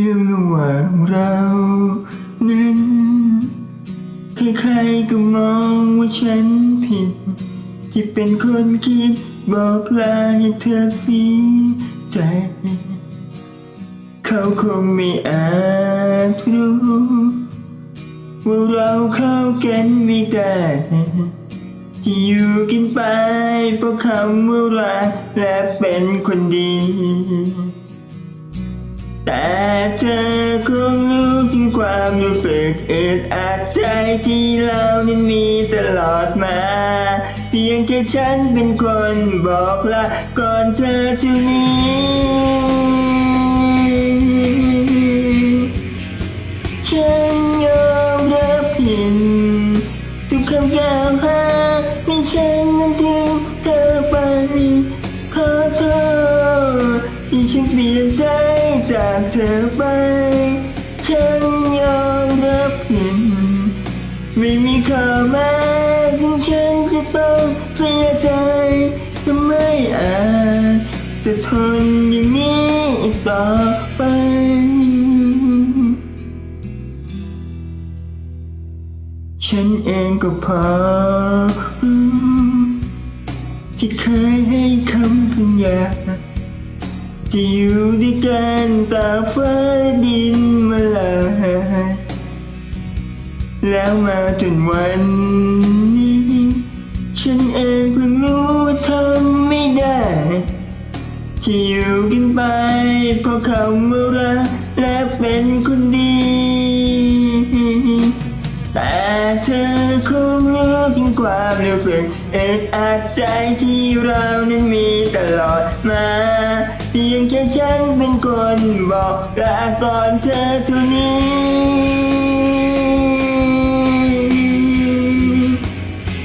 เรื่องระหว่างเรานั้นใครๆก็มองว่าฉันผิด ที่เป็นคนคิดบอกลาให้เธอเสียใจ เขาคงไม่อาจรู้ ว่าเราเข้ากันไม่ได้ที่อยู่กันไปเพราะคำว่ารักและเป็นคนดี แต่เธอคงรู้ถึงความรู้สึกอึดอัดใจที่เรานั้นมีตลอดมา เพียงแค่ฉันเป็นคนบอกลาก่อนเธอเท่านี้ ธอไป ฉันยอมรับผิดไม่มีข้อแม้ถึงฉันจะต้องเสียใจก็ไม่อาจจะทนอย่างนี้อีกต่อไปฉันเองก็พอที่เคยให้คำสัญญา จะอยู่ด้วยกันต่อฟ้าดินมาลายแล้วมาจนวันนี้ ฉันเองเพิ่งรู้ว่ทำไม่ได้ที่อยู่กันไปเพราะคำว่ารักและเป็นคนดี แต่เธอคงรู้ถึงความรู้สึกอึดอัดใจที่เรานั้นมีตลอดมา เพียงแค่ฉันเป็นคนบอกลาก่อนเธอเท่านี้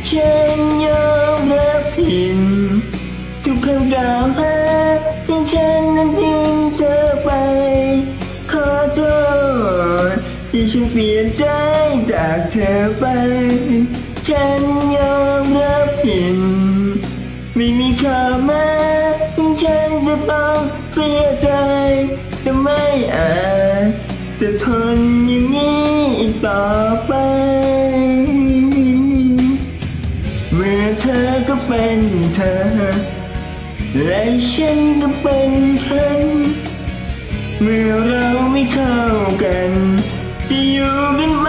ฉันยอมรับผิดทุกคำกล่าวหาที่ฉันนั้นทิ้งเธอไป ขอโทษที่ฉันเปลี่ยนใจจากเธอไป ฉัน จจะทนอย่างนี้อีกต่อไป เมื่อเธอก็เป็นเธอ และฉันก็เป็นฉัน เมื่อเราไม่เข้ากัน จะอยู่กัน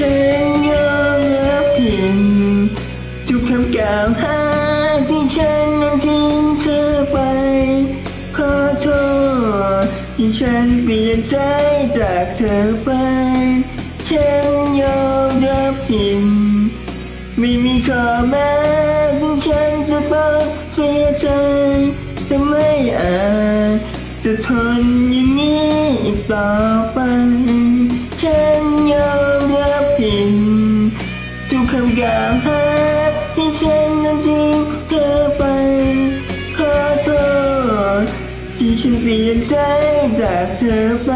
ฉันยอมรับผิดทุกคำกล่าวหาที่ฉันนั้นทิ้งเธอไป ขอโทษที่ฉันเปลี่ยนใจจากเธอไป ฉันยอมรับผิดไม่มีข้อแม้ถึงฉันจะต้องเสียใจแต่ไม่อาจจะทนอย่างนี้อีกต่อไป ฉันยอม รับผิดทุกคำกล่าวหาที่ฉันนั้นทิ้งเธอไป ขอโทษ ที่ฉันเปลี่ยนใจจากเธอไป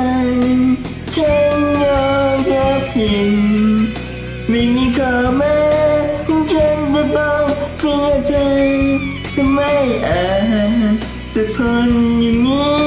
ฉันยอมรับผิดไม่มีข้อแม้ถึงฉันจะต้องเสียใจแต่ไม่อาจจะทนอย่างนี้